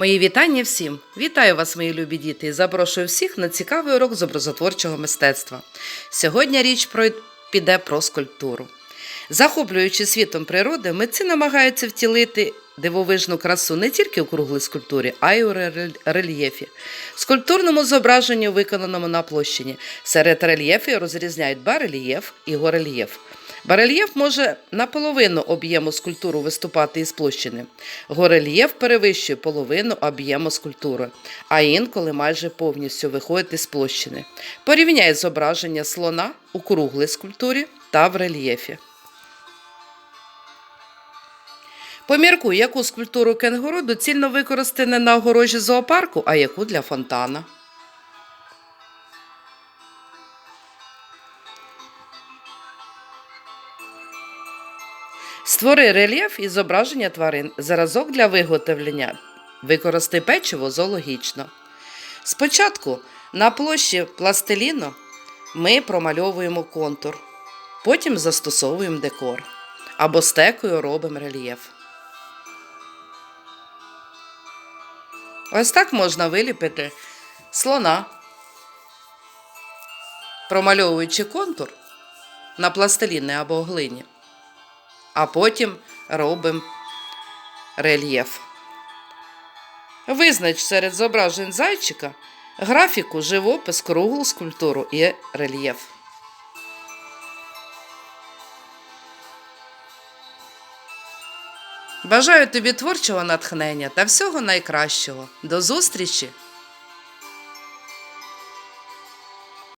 Мої вітання всім! Вітаю вас, мої любі діти, і запрошую всіх на цікавий урок з образотворчого мистецтва. Сьогодні річ про... піде про скульптуру. Захоплюючи світом природи, митці намагаються втілити дивовижну красу не тільки у круглій скульптурі, а й у рельєфі. Скульптурному зображенню, виконаному на площині, серед рельєфів розрізняють барельєф і горельєф. Барельєф може наполовину об'єму скульптури виступати із площини. Горельєф перевищує половину об'єму скульптури, а інколи майже повністю виходить із площини. Порівняй зображення слона у круглій скульптурі та в рельєфі. Поміркуй, яку скульптуру кенгуру доцільно використати на огорожі зоопарку, а яку для фонтана. Створи рельєф і зображення тварин. Зразок для виготовлення. Використай печиво зоологічно. Спочатку на площі пластиліну ми промальовуємо контур, потім застосовуємо декор або стекою робимо рельєф. Ось так можна виліпити слона, промальовуючи контур на пластиліні або глині а потім робимо рельєф. Визнач серед зображень зайчика графіку, живопис, круглу скульптуру і рельєф. Бажаю тобі творчого натхнення та всього найкращого. До зустрічі!